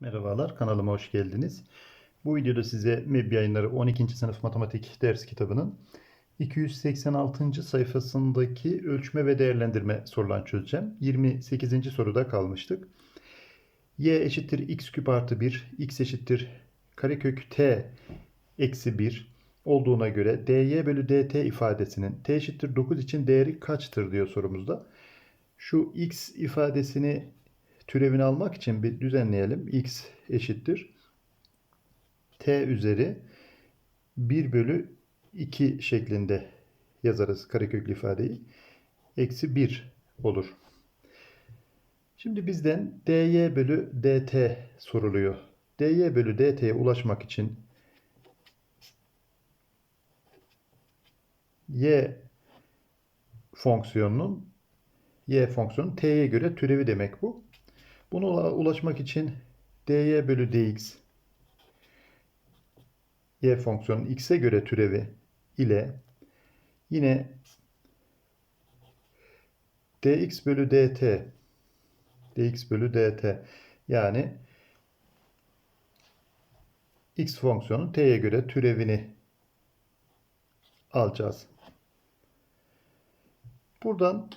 Merhabalar, kanalıma hoş geldiniz. Bu videoda size MEB yayınları 12. sınıf matematik ders kitabının 286. sayfasındaki ölçme ve değerlendirme sorularını çözeceğim. 28. soruda kalmıştık. y eşittir x küp artı 1, x eşittir karekök t eksi 1 olduğuna göre dy bölü dt ifadesinin t eşittir 9 için değeri kaçtır diyor sorumuzda. Şu x ifadesini türevini almak için bir düzenleyelim. x eşittir. t üzeri 1 bölü 2 şeklinde yazarız kareköklü ifadeyi. Eksi 1 olur. Şimdi bizden dy bölü dt soruluyor. dy bölü dt'ye ulaşmak için y fonksiyonunun y fonksiyonu t'ye göre türevi demek bu. Buna ulaşmak için dy bölü dx y fonksiyonun x'e göre türevi ile yine dx bölü dt dx bölü dt yani x fonksiyonun t'ye göre türevini alacağız. Buradan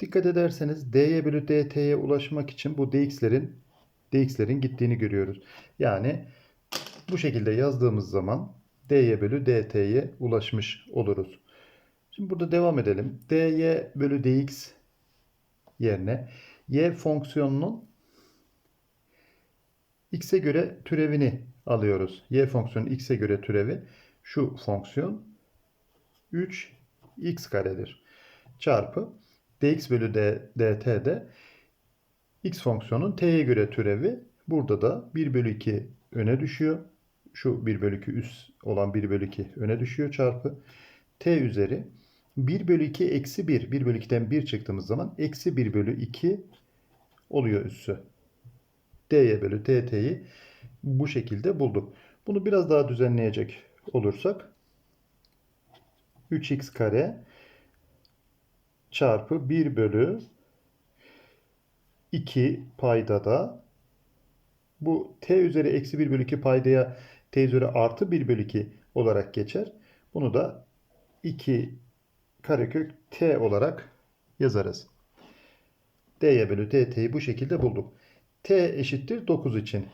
Dikkat ederseniz dy bölü dt'ye ulaşmak için bu dx'lerin dx'lerin gittiğini görüyoruz. Yani bu şekilde yazdığımız zaman dy bölü dt'ye ulaşmış oluruz. Şimdi burada devam edelim. dy bölü dx yerine y fonksiyonunun x'e göre türevini alıyoruz. y fonksiyonun x'e göre türevi şu fonksiyon 3x karedir. Çarpı dx bölü dt de x fonksiyonun t'ye göre türevi. Burada da 1 bölü 2 öne düşüyor. Şu 1 bölü 2 üst olan 1 bölü 2 öne düşüyor çarpı. t üzeri 1 bölü 2 eksi 1. 1 bölü 2'den 1 çıktığımız zaman eksi 1 bölü 2 oluyor üssü. dy bölü dt'yi bu şekilde bulduk. Bunu biraz daha düzenleyecek olursak 3x kare çarpı 1 bölü 2 payda da bu t üzeri eksi 1 bölü 2 paydaya t üzeri artı 1 bölü 2 olarak geçer. Bunu da 2 karekök t olarak yazarız. dy bölü dt'yi bu şekilde bulduk. t eşittir 9 için.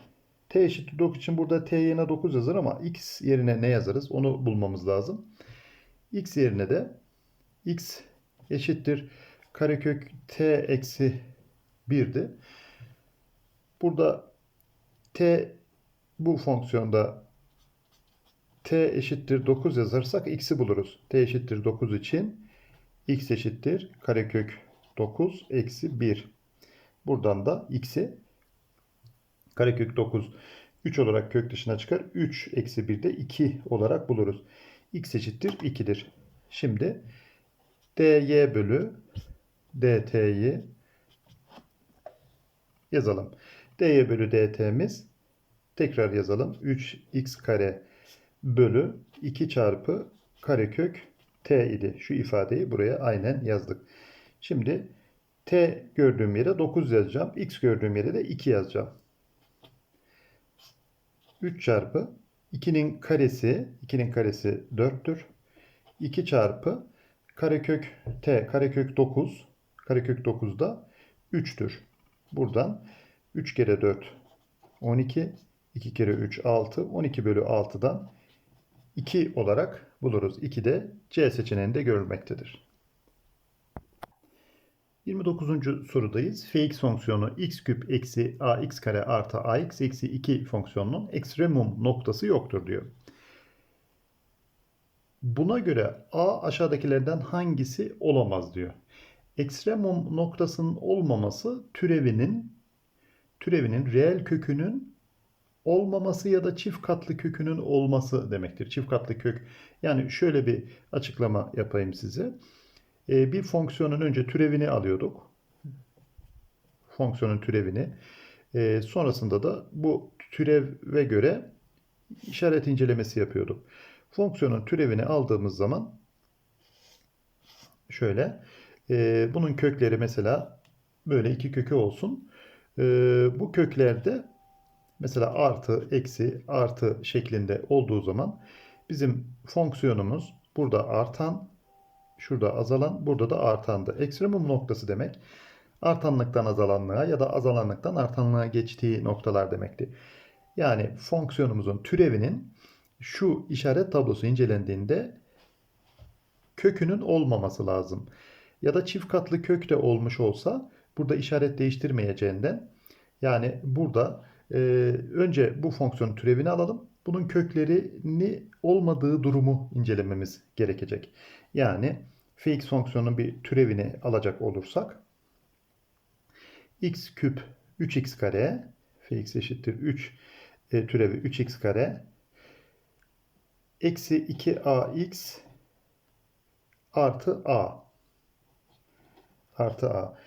t eşittir 9 için burada t yerine 9 yazar ama x yerine ne yazarız onu bulmamız lazım. x yerine de x eşittir karekök t eksi 1'di. Burada t bu fonksiyonda t eşittir 9 yazarsak x'i buluruz. t eşittir 9 için x eşittir karekök 9 eksi 1. Buradan da x'i karekök 9 3 olarak kök dışına çıkar. 3 eksi 1 de 2 olarak buluruz. x eşittir 2'dir. Şimdi dy bölü dt'yi yazalım. dy bölü dt'miz tekrar yazalım. 3x kare bölü 2 çarpı karekök t idi. Şu ifadeyi buraya aynen yazdık. Şimdi t gördüğüm yere 9 yazacağım. x gördüğüm yere de 2 yazacağım. 3 çarpı 2'nin karesi 2'nin karesi 4'tür. 2 çarpı karekök t karekök 9 karekök 9 da 3'tür. Buradan 3 kere 4 12 2 kere 3 6 12 bölü 6'dan 2 olarak buluruz. 2 de C seçeneğinde görülmektedir. 29. sorudayız. fx fonksiyonu x küp eksi ax kare artı ax eksi 2 fonksiyonunun ekstremum noktası yoktur diyor. Buna göre A aşağıdakilerden hangisi olamaz diyor. Ekstremum noktasının olmaması türevinin türevinin reel kökünün olmaması ya da çift katlı kökünün olması demektir. Çift katlı kök. Yani şöyle bir açıklama yapayım size. Ee, bir fonksiyonun önce türevini alıyorduk. Fonksiyonun türevini. Ee, sonrasında da bu türeve göre işaret incelemesi yapıyorduk fonksiyonun türevini aldığımız zaman şöyle e, bunun kökleri mesela böyle iki kökü olsun. e, bu köklerde mesela artı, eksi, artı şeklinde olduğu zaman bizim fonksiyonumuz burada artan, şurada azalan, burada da artandı. Ekstremum noktası demek artanlıktan azalanlığa ya da azalanlıktan artanlığa geçtiği noktalar demekti. Yani fonksiyonumuzun türevinin şu işaret tablosu incelendiğinde kökünün olmaması lazım. Ya da çift katlı kök de olmuş olsa burada işaret değiştirmeyeceğinden yani burada e, önce bu fonksiyonun türevini alalım. Bunun köklerini olmadığı durumu incelememiz gerekecek. Yani fx fonksiyonunun bir türevini alacak olursak x küp 3x kare fx eşittir 3 e, türevi 3x kare eksi 2ax artı a artı a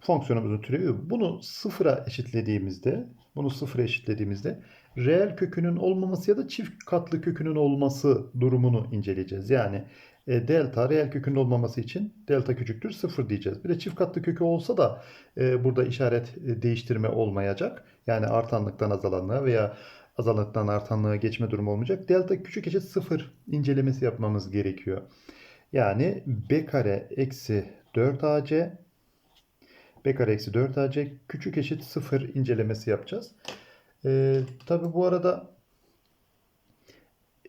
fonksiyonumuzun türevi bunu sıfıra eşitlediğimizde bunu sıfıra eşitlediğimizde reel kökünün olmaması ya da çift katlı kökünün olması durumunu inceleyeceğiz. Yani e, delta reel kökünün olmaması için delta küçüktür sıfır diyeceğiz. Bir de çift katlı kökü olsa da e, burada işaret e, değiştirme olmayacak. Yani artanlıktan azalanlığa veya azalanlıktan artanlığa geçme durumu olmayacak. Delta küçük eşit sıfır incelemesi yapmamız gerekiyor. Yani b kare eksi 4ac b kare eksi 4ac küçük eşit 0 incelemesi yapacağız. Ee, Tabi bu arada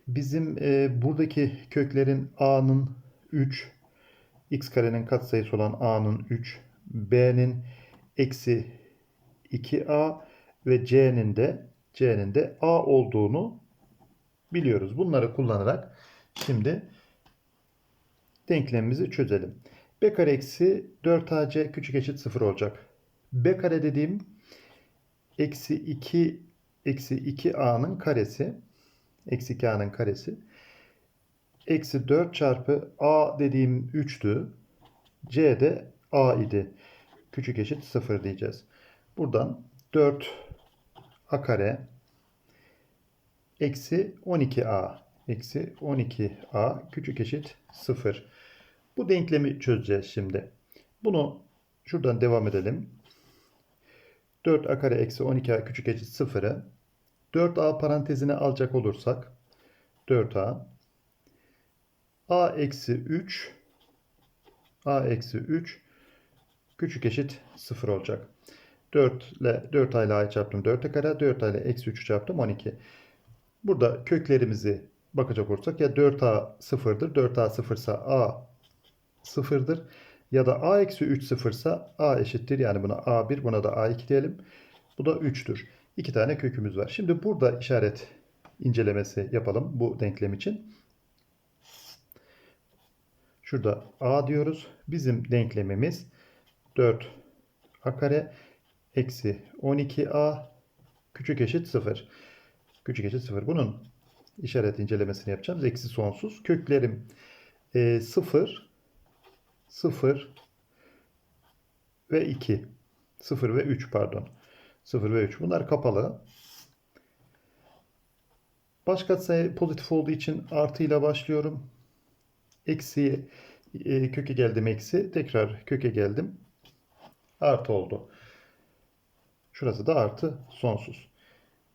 bizim e, buradaki köklerin a'nın 3, x karenin katsayısı olan a'nın 3, b'nin eksi 2a ve c'nin de c'nin de a olduğunu biliyoruz. Bunları kullanarak şimdi denklemimizi çözelim. b kare eksi 4ac küçük eşit 0 olacak. b kare dediğim eksi 2 eksi 2a'nın karesi eksi 2a'nın karesi eksi 4 çarpı a dediğim 3'tü. c de a idi. Küçük eşit 0 diyeceğiz. Buradan 4 a kare eksi 12a eksi 12a küçük eşit 0. Bu denklemi çözeceğiz şimdi. Bunu şuradan devam edelim. 4a kare eksi 12a küçük eşit 0'ı 4a parantezine alacak olursak 4a a eksi 3 a eksi 3 küçük eşit 0 olacak. 4 ile 4 a ile a'yı çarptım 4a kare 4 a ile eksi 3'ü çarptım 12. Burada köklerimizi bakacak olursak ya 4a sıfırdır 4a sıfırsa a sıfırdır ya da a eksi 3 sıfırsa a eşittir yani buna a1 buna da a2 diyelim. Bu da 3'tür. İki tane kökümüz var. Şimdi burada işaret incelemesi yapalım bu denklem için. Şurada a diyoruz. Bizim denklemimiz 4 a kare eksi 12a küçük eşit 0. Küçük eşit 0. Bunun işaret incelemesini yapacağız. Eksi sonsuz. Köklerim e, 0, 0 ve 2. 0 ve 3 pardon. 0 ve 3. Bunlar kapalı. Baş katsayı pozitif olduğu için artıyla başlıyorum. Eksi e, köke geldim eksi. Tekrar köke geldim. Artı oldu. Şurası da artı sonsuz.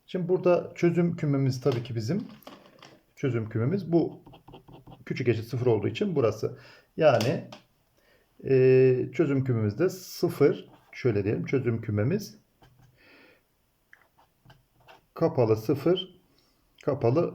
Şimdi burada çözüm kümemiz tabii ki bizim. Çözüm kümemiz bu küçük eşit sıfır olduğu için burası. Yani e, çözüm kümemizde sıfır şöyle diyelim çözüm kümemiz kapalı 0, kapalı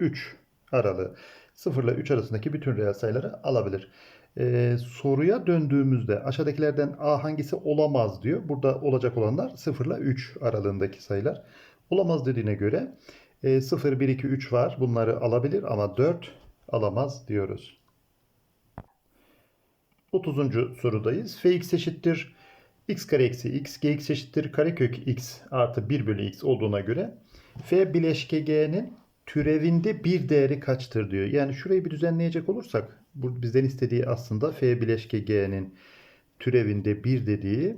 3 aralığı. 0 ile 3 arasındaki bütün reel sayıları alabilir. Ee, soruya döndüğümüzde aşağıdakilerden A hangisi olamaz diyor. Burada olacak olanlar 0 ile 3 aralığındaki sayılar. Olamaz dediğine göre e, 0, 1, 2, 3 var. Bunları alabilir ama 4 alamaz diyoruz. 30. sorudayız. Fx eşittir x kare eksi x, gx eşittir karekök x artı 1 bölü x olduğuna göre f bileşke g'nin türevinde bir değeri kaçtır diyor. Yani şurayı bir düzenleyecek olursak bu bizden istediği aslında f bileşke g'nin türevinde bir dediği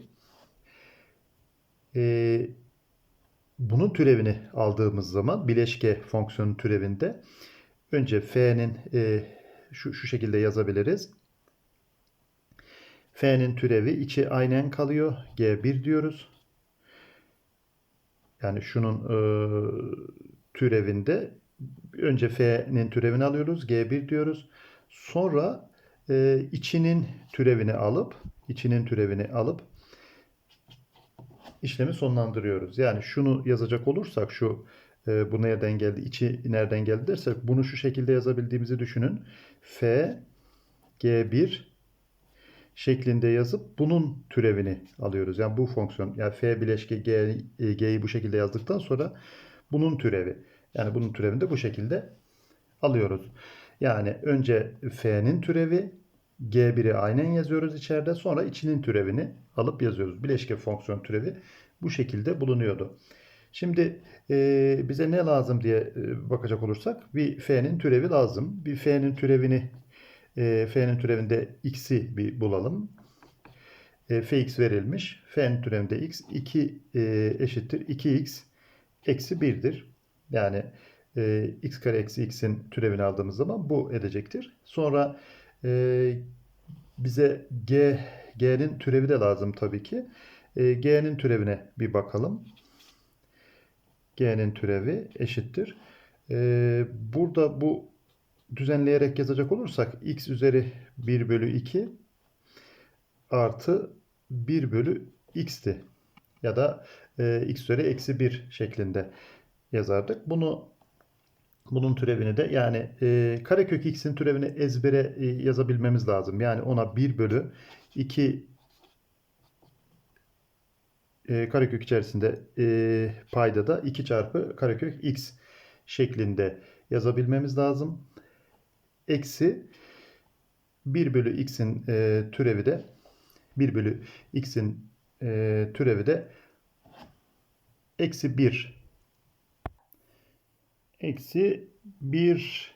e, bunun türevini aldığımız zaman bileşke fonksiyonun türevinde önce f'nin e, şu, şu şekilde yazabiliriz F'nin türevi içi aynen kalıyor. G1 diyoruz. Yani şunun e, türevinde önce F'nin türevini alıyoruz. G1 diyoruz. Sonra e, içinin türevini alıp içinin türevini alıp işlemi sonlandırıyoruz. Yani şunu yazacak olursak şu e, bu nereden geldi, içi nereden geldi dersek bunu şu şekilde yazabildiğimizi düşünün. F G1 şeklinde yazıp bunun türevini alıyoruz. Yani bu fonksiyon yani F bileşke G, e, G'yi bu şekilde yazdıktan sonra bunun türevi. Yani bunun türevini de bu şekilde alıyoruz. Yani önce F'nin türevi G1'i aynen yazıyoruz içeride. Sonra içinin türevini alıp yazıyoruz. Bileşke fonksiyon türevi bu şekilde bulunuyordu. Şimdi e, bize ne lazım diye e, bakacak olursak bir F'nin türevi lazım. Bir F'nin türevini e, F'nin türevinde x'i bir bulalım. E, Fx verilmiş. F'nin türevinde x 2 e, eşittir 2x eksi 1'dir. Yani e, x kare eksi x'in türevini aldığımız zaman bu edecektir. Sonra e, bize g g'nin türevi de lazım tabii ki. E, g'nin türevine bir bakalım. g'nin türevi eşittir. E, burada bu düzenleyerek yazacak olursak x üzeri 1 bölü 2 artı 1 bölü x'ti. Ya da e, x üzeri eksi 1 şeklinde yazardık. Bunu bunun türevini de yani e, karekök x'in türevini ezbere e, yazabilmemiz lazım. Yani ona 1 bölü 2 e, karekök içerisinde e, payda da 2 çarpı karekök x şeklinde yazabilmemiz lazım. Eksi 1 bölü x'in e, türevi de 1 bölü x'in e, türevi de eksi 1 eksi 1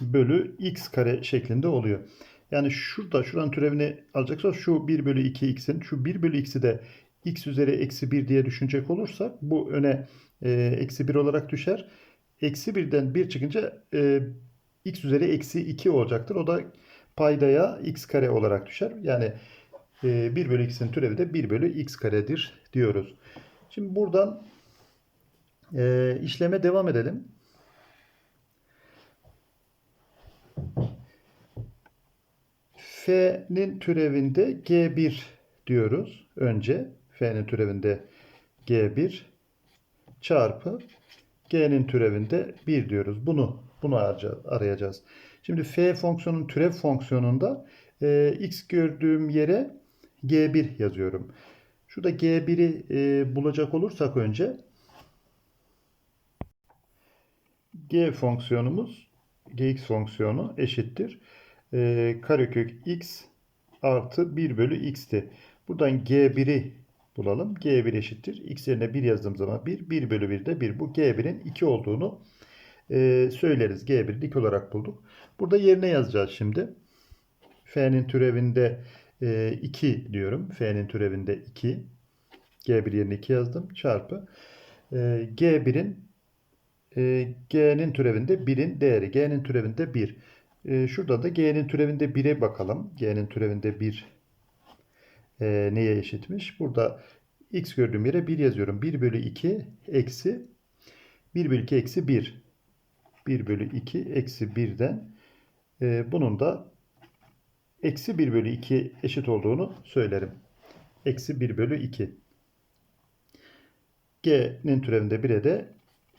bölü x kare şeklinde oluyor. Yani şurada şuranın türevini alacaksak şu 1 bölü 2 x'in şu 1 bölü x'i de x üzeri eksi 1 diye düşünecek olursak bu öne e, eksi 1 olarak düşer. Eksi 1'den 1 çıkınca e, x üzeri eksi 2 olacaktır. O da paydaya x kare olarak düşer. Yani e, 1 bölü x'in türevi de 1 bölü x karedir diyoruz. Şimdi buradan e, işleme devam edelim. F'nin türevinde G1 diyoruz önce. F'nin türevinde G1 çarpı G'nin türevinde 1 diyoruz. Bunu bunu arayacağız. Şimdi F fonksiyonun türev fonksiyonunda e, x gördüğüm yere G1 yazıyorum. Şurada G1'i e, bulacak olursak önce G fonksiyonumuz Gx fonksiyonu eşittir. E, karekök x artı 1 bölü x'ti. Buradan G1'i bulalım. G1 eşittir. X yerine 1 yazdığım zaman 1. 1 bölü 1 de 1. Bu G1'in 2 olduğunu e, söyleriz. G1'i 2 olarak bulduk. Burada yerine yazacağız şimdi. F'nin türevinde e, 2 diyorum. F'nin türevinde 2. G1 yerine 2 yazdım. Çarpı. E, G1'in e, G'nin türevinde 1'in değeri. G'nin türevinde 1. E, şurada da G'nin türevinde 1'e bakalım. G'nin türevinde 1 e, neye eşitmiş? Burada x gördüğüm yere 1 yazıyorum. 1 bölü 2 eksi 1 bölü 2 eksi 1. 1 bölü 2 eksi 1'den e, bunun da eksi 1 bölü 2 eşit olduğunu söylerim. Eksi 1 bölü 2. G'nin türevinde 1'e de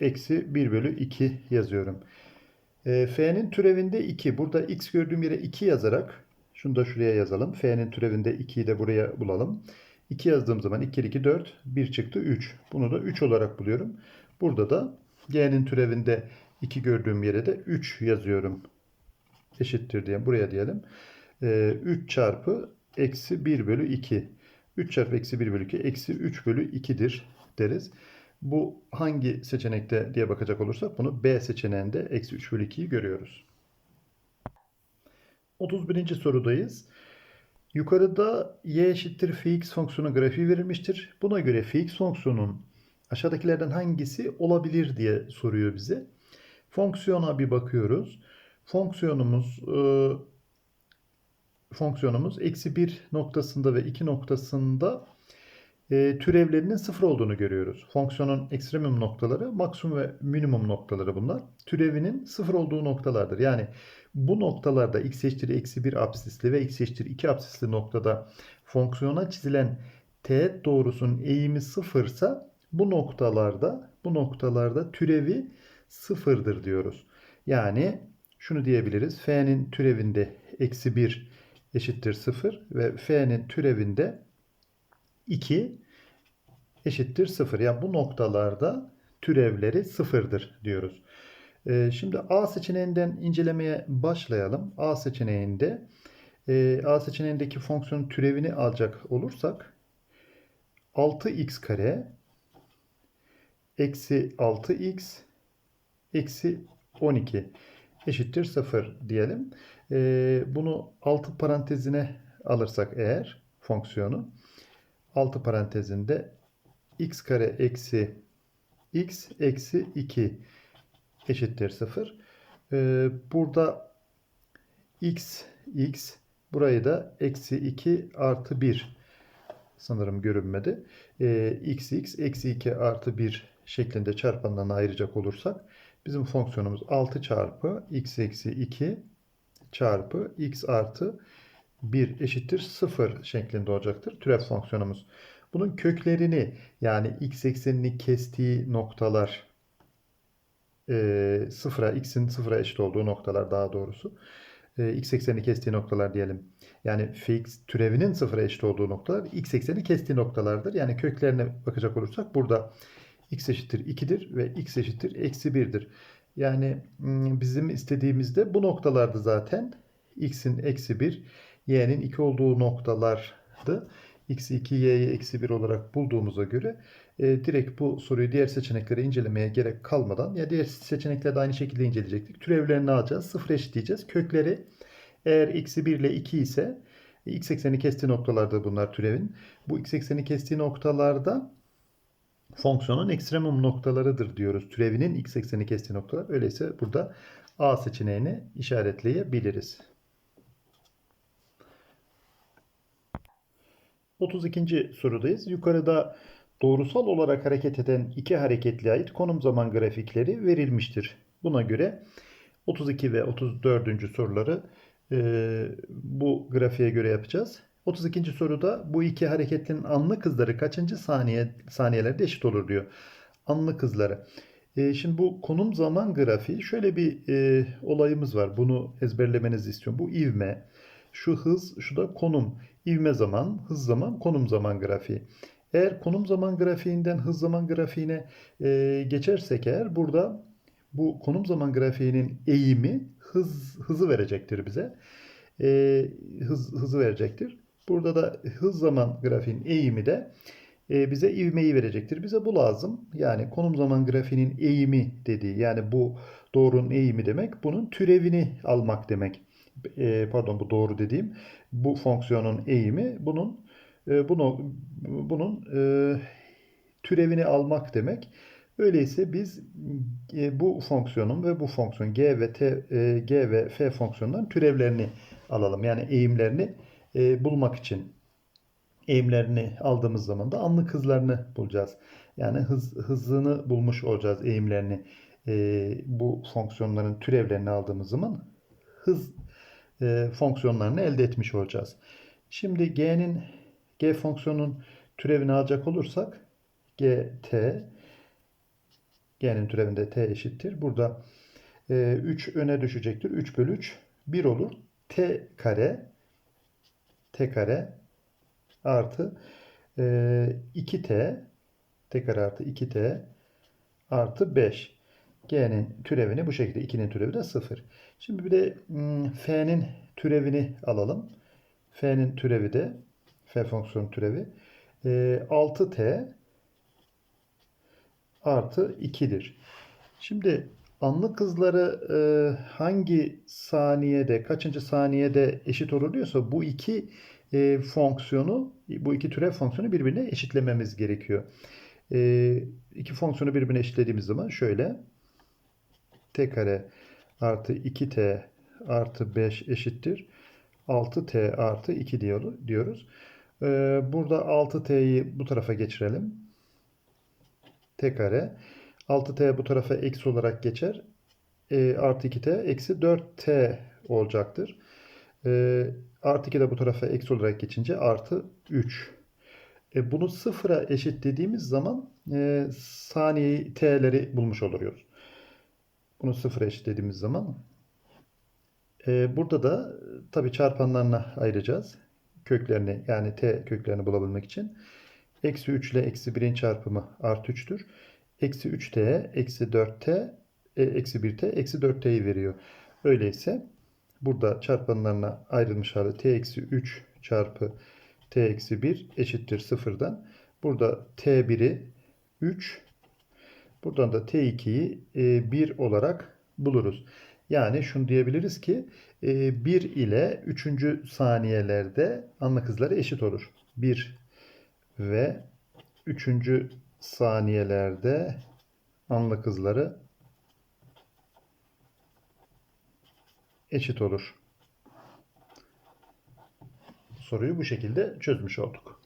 eksi 1 bölü 2 yazıyorum. E, F'nin türevinde 2. Burada x gördüğüm yere 2 yazarak şunu da şuraya yazalım. F'nin türevinde 2'yi de buraya bulalım. 2 yazdığım zaman 2 2 4 1 çıktı 3. Bunu da 3 olarak buluyorum. Burada da G'nin türevinde 2 gördüğüm yere de 3 yazıyorum. Eşittir diye buraya diyelim. Ee, 3 çarpı eksi 1 bölü 2. 3 çarpı eksi 1 bölü 2 eksi 3 bölü 2'dir deriz. Bu hangi seçenekte diye bakacak olursak bunu B seçeneğinde eksi 3 bölü 2'yi görüyoruz. 31. sorudayız. Yukarıda y eşittir fx fonksiyonu grafiği verilmiştir. Buna göre fx fonksiyonun aşağıdakilerden hangisi olabilir diye soruyor bize. Fonksiyona bir bakıyoruz. Fonksiyonumuz fonksiyonumuz eksi 1 noktasında ve 2 noktasında e, türevlerinin sıfır olduğunu görüyoruz. Fonksiyonun ekstremum noktaları, maksimum ve minimum noktaları bunlar. Türevinin sıfır olduğu noktalardır. Yani bu noktalarda x eşittir eksi 1 absisli ve x eşittir 2 absisli noktada fonksiyona çizilen teğet doğrusunun eğimi sıfırsa bu noktalarda bu noktalarda türevi sıfırdır diyoruz. Yani şunu diyebiliriz. F'nin türevinde eksi 1 eşittir 0 ve F'nin türevinde 2 eşittir 0. Yani bu noktalarda türevleri sıfırdır diyoruz. Ee, şimdi A seçeneğinden incelemeye başlayalım. A seçeneğinde e, A seçeneğindeki fonksiyonun türevini alacak olursak 6x kare eksi 6x eksi 12 eşittir 0 diyelim. Ee, bunu 6 parantezine alırsak eğer fonksiyonu 6 parantezinde x kare eksi x eksi 2 eşittir 0. Ee, burada x x burayı da eksi 2 artı 1 sanırım görünmedi. Ee, x x eksi 2 artı 1 şeklinde çarpanlarına ayıracak olursak bizim fonksiyonumuz 6 çarpı x eksi 2 çarpı x artı 1 eşittir 0 şeklinde olacaktır. Türev fonksiyonumuz. Bunun köklerini yani x eksenini kestiği noktalar e, sıfıra, x'in sıfıra eşit olduğu noktalar daha doğrusu. E, x eksenini kestiği noktalar diyelim. Yani fx türevinin sıfıra eşit olduğu noktalar x ekseni kestiği noktalardır. Yani köklerine bakacak olursak burada x eşittir 2'dir ve x eşittir eksi 1'dir. Yani bizim istediğimizde bu noktalardı zaten. x'in eksi 1, y'nin 2 olduğu noktalardı. x'i 2, y'yi eksi 1 olarak bulduğumuza göre e, direkt bu soruyu diğer seçeneklere incelemeye gerek kalmadan ya diğer seçeneklerde aynı şekilde inceleyecektik. Türevlerini alacağız. Sıfır eşitleyeceğiz. Kökleri eğer eksi 1 ile 2 ise x ekseni kestiği noktalarda bunlar türevin. Bu x ekseni kestiği noktalarda fonksiyonun ekstremum noktalarıdır diyoruz. Türevinin x ekseni kestiği noktalar. Öyleyse burada A seçeneğini işaretleyebiliriz. 32. sorudayız. Yukarıda doğrusal olarak hareket eden iki hareketliğe ait konum zaman grafikleri verilmiştir. Buna göre 32 ve 34. soruları e, bu grafiğe göre yapacağız. 32. soruda bu iki hareketlinin anlık hızları kaçıncı saniye saniyelerde eşit olur diyor. Anlık hızları. E, şimdi bu konum zaman grafiği şöyle bir e, olayımız var. Bunu ezberlemenizi istiyorum. Bu ivme, şu hız, şu da konum. İvme zaman, hız zaman, konum zaman grafiği. Eğer konum zaman grafiğinden hız zaman grafiğine e, geçersek eğer burada bu konum zaman grafiğinin eğimi hız hızı verecektir bize. E, hız hızı verecektir. Burada da hız zaman grafiğin eğimi de e, bize ivmeyi verecektir. Bize bu lazım. Yani konum zaman grafiğinin eğimi dediği yani bu doğrunun eğimi demek. Bunun türevini almak demek. E, pardon bu doğru dediğim bu fonksiyonun eğimi bunun e, bunu bunun türevini almak demek. Öyleyse biz bu fonksiyonun ve bu fonksiyon g ve t g ve f fonksiyonların türevlerini alalım. Yani eğimlerini e, bulmak için eğimlerini aldığımız zaman da anlık hızlarını bulacağız. Yani hız hızını bulmuş olacağız eğimlerini. E, bu fonksiyonların türevlerini aldığımız zaman hız e, fonksiyonlarını elde etmiş olacağız. Şimdi g'nin g fonksiyonun türevini alacak olursak gt g'nin türevinde t eşittir. Burada e, 3 öne düşecektir. 3 bölü 3 1 olur. t kare t kare artı e, 2t t kare artı 2t artı 5. G'nin türevini bu şekilde 2'nin türevi de 0. Şimdi bir de hmm, f'nin türevini alalım. F'nin türevi de f fonksiyon türevi e, 6t artı 2'dir. Şimdi anlık hızları e, hangi saniyede, kaçıncı saniyede eşit oluyorsa bu iki e, fonksiyonu, bu iki türev fonksiyonu birbirine eşitlememiz gerekiyor. E, iki fonksiyonu birbirine eşitlediğimiz zaman şöyle t kare artı 2t artı 5 eşittir. 6t artı 2 diyor- diyoruz. Ee, burada 6t'yi bu tarafa geçirelim. t kare. 6t bu tarafa eksi olarak geçer. Ee, artı 2t eksi 4t olacaktır. Ee, artı 2 de bu tarafa eksi olarak geçince artı 3. E, bunu sıfıra eşitlediğimiz zaman e, saniyeyi t'leri bulmuş oluyoruz. Bunu sıfıra eşitlediğimiz zaman e, burada da tabii çarpanlarına ayıracağız. Köklerini yani t köklerini bulabilmek için. Eksi 3 ile eksi 1'in çarpımı artı 3'tür. Eksi 3t, eksi 4t, e, eksi 1t, eksi 4t'yi veriyor. Öyleyse burada çarpanlarına ayrılmış hali t eksi 3 çarpı t eksi 1 eşittir sıfırdan. Burada t1'i 3, buradan da t2'yi 1 olarak buluruz. Yani şunu diyebiliriz ki 1 ile 3. saniyelerde anlık hızları eşit olur. 1 ve 3. saniyelerde anlık hızları eşit olur. Soruyu bu şekilde çözmüş olduk.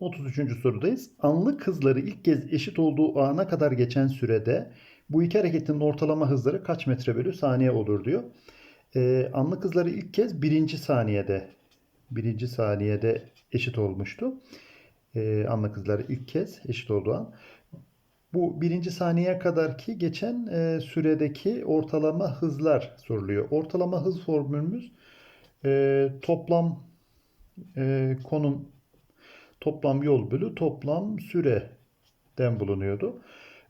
33. sorudayız. Anlık hızları ilk kez eşit olduğu ana kadar geçen sürede bu iki hareketin ortalama hızları kaç metre bölü saniye olur diyor. Ee, anlık hızları ilk kez birinci saniyede birinci saniyede eşit olmuştu. Ee, anlık hızları ilk kez eşit olduğu an. Bu birinci saniyeye kadar ki geçen e, süredeki ortalama hızlar soruluyor. Ortalama hız formülümüz e, toplam e, konum toplam yol bölü toplam süreden bulunuyordu.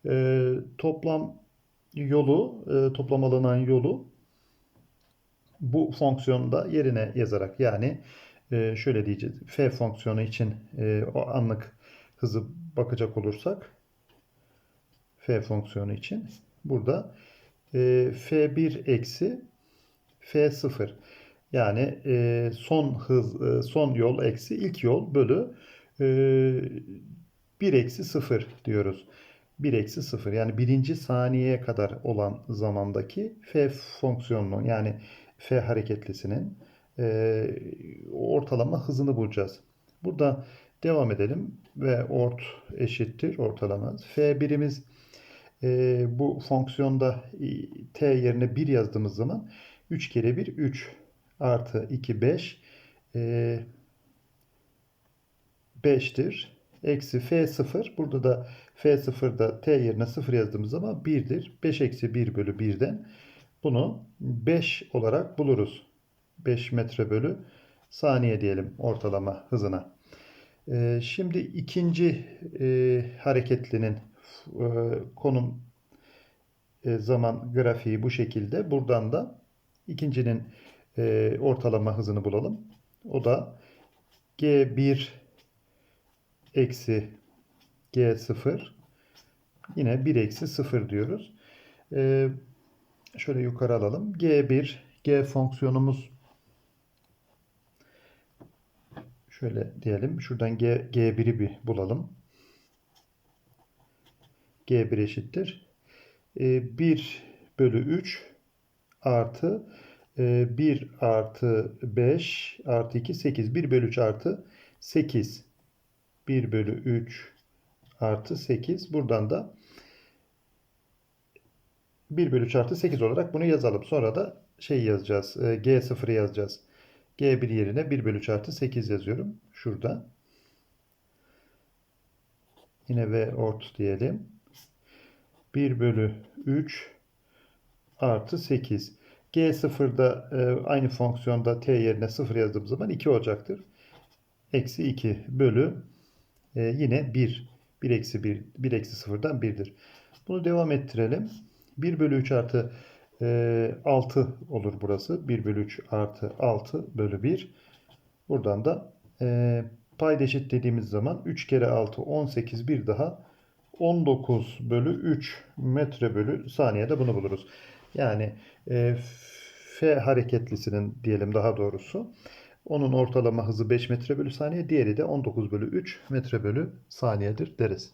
E, toplam yolu, e, toplam alınan yolu bu fonksiyonda yerine yazarak yani e, şöyle diyeceğiz. F fonksiyonu için e, o anlık hızı bakacak olursak F fonksiyonu için burada e, F1 eksi F0 yani e, son hız son yol eksi ilk yol bölü e, 1 eksi 0 diyoruz. 1 eksi 0 yani birinci saniyeye kadar olan zamandaki f fonksiyonunun yani f hareketlisinin e, ortalama hızını bulacağız. Burada devam edelim ve ort eşittir ortalama. f birimiz e, bu fonksiyonda t yerine 1 yazdığımız zaman 3 kere 1 3 artı 2 5 e, 5'tir. Eksi F0. Burada da F0'da T yerine 0 yazdığımız zaman 1'dir. 5 eksi 1 bölü 1'den bunu 5 olarak buluruz. 5 metre bölü saniye diyelim ortalama hızına. Ee, şimdi ikinci e, hareketlinin e, konum e, zaman grafiği bu şekilde. Buradan da ikincinin ortalama hızını bulalım. O da G1 eksi G0 yine 1 eksi 0 diyoruz. Ee, şöyle yukarı alalım. G1 G fonksiyonumuz şöyle diyelim. Şuradan G, G1'i bir bulalım. G1 eşittir. Ee, 1 bölü 3 artı e, 1 artı 5 artı 2 8. 1 bölü 3 artı 8 1 bölü 3 artı 8. Buradan da 1 bölü 3 artı 8 olarak bunu yazalım. Sonra da şey yazacağız. G0'ı yazacağız. G1 yerine 1 bölü 3 artı 8 yazıyorum. Şurada. Yine V ort diyelim. 1 bölü 3 artı 8. G0'da e, aynı fonksiyonda t yerine 0 yazdığım zaman 2 olacaktır. Eksi 2 bölü e, yine 1. 1 eksi 1, 1 eksi 0'dan 1'dir. Bunu devam ettirelim. 1 bölü 3 artı e, 6 olur burası. 1 bölü 3 artı 6 bölü 1. Buradan da e, payda eşit dediğimiz zaman 3 kere 6 18 bir daha 19 bölü 3 metre bölü saniyede bunu buluruz. Yani e, F hareketlisinin diyelim daha doğrusu onun ortalama hızı 5 metre bölü saniye, diğeri de 19 bölü 3 metre bölü saniyedir deriz.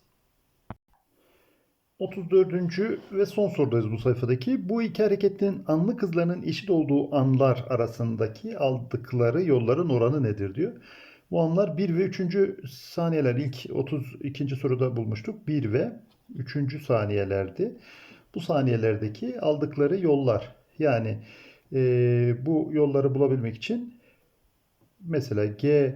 34. ve son sorudayız bu sayfadaki. Bu iki hareketin anlık hızlarının eşit olduğu anlar arasındaki aldıkları yolların oranı nedir diyor. Bu anlar 1 ve 3. saniyeler ilk 32. soruda bulmuştuk. 1 ve 3. saniyelerdi. Bu saniyelerdeki aldıkları yollar. Yani e, bu yolları bulabilmek için mesela G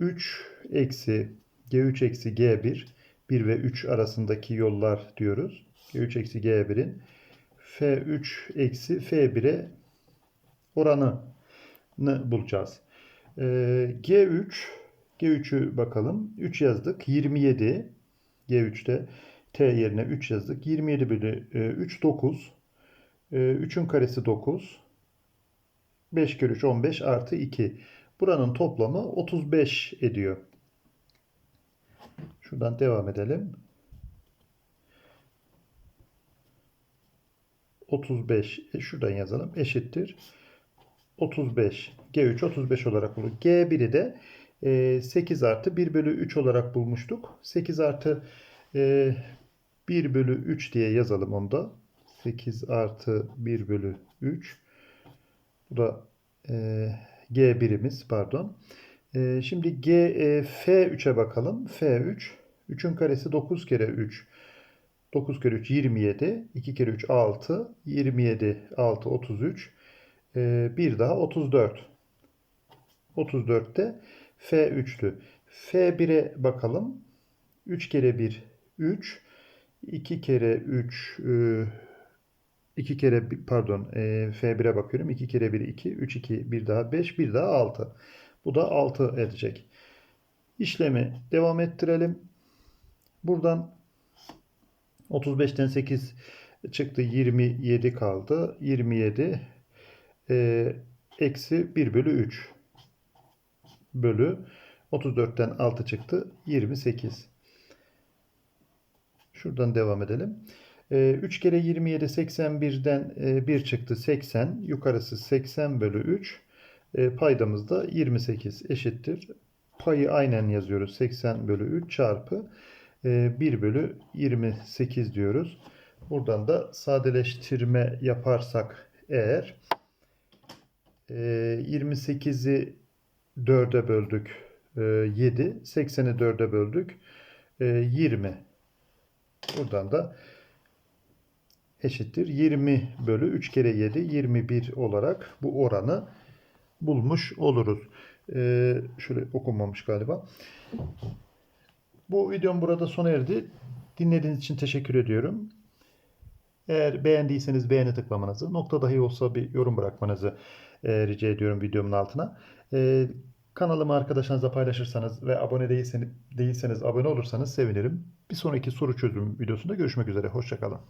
3 eksi G3 eksi G1 1 ve 3 arasındaki yollar diyoruz. G3 eksi G1'in F3 eksi F1'e oranını bulacağız. Ee, G3 G3'ü bakalım. 3 yazdık. 27 G3'te T yerine 3 yazdık. 27 bölü e, 3 9. E, 3'ün karesi 9. 5 kere 3 15 artı 2. Buranın toplamı 35 ediyor. Şuradan devam edelim. 35 e, şuradan yazalım eşittir. 35 G3 35 olarak bulur. G1'i de e, 8 artı 1 bölü 3 olarak bulmuştuk. 8 artı e, 1 bölü 3 diye yazalım onu da. 8 artı 1 bölü 3. Bu da e, G1'imiz pardon. E, şimdi G, e, F3'e bakalım. F3. 3'ün karesi 9 kere 3. 9 kere 3 27. 2 kere 3 6. 27 6 33. E, bir daha 34. 34'te F3'tü. F1'e bakalım. 3 kere 1 3. 2 kere 3 e, 2 kere bir- pardon e, F1'e bakıyorum. 2 kere 1 2. 3 2 bir daha 5 bir daha 6. Bu da 6 edecek. İşlemi devam ettirelim. Buradan 35'ten 8 çıktı. 27 kaldı. 27 e, eksi 1 bölü 3 bölü 34'ten 6 çıktı. 28. Şuradan devam edelim. E, 3 kere 27 81'den e, 1 çıktı. 80. Yukarısı 80 bölü 3. E, paydamız da 28 eşittir. Payı aynen yazıyoruz. 80 bölü 3 çarpı e, 1 bölü 28 diyoruz. Buradan da sadeleştirme yaparsak eğer e, 28'i 4'e böldük e, 7. 80'i 4'e böldük e, 20. Buradan da eşittir. 20 bölü 3 kere 7 21 olarak bu oranı bulmuş oluruz. Ee, şöyle okunmamış galiba. Bu videom burada sona erdi. Dinlediğiniz için teşekkür ediyorum. Eğer beğendiyseniz beğeni tıklamanızı, nokta dahi olsa bir yorum bırakmanızı e, rica ediyorum videomun altına. E, kanalımı arkadaşlarınızla paylaşırsanız ve abone değilseniz, değilseniz abone olursanız sevinirim. Bir sonraki soru çözüm videosunda görüşmek üzere. Hoşçakalın.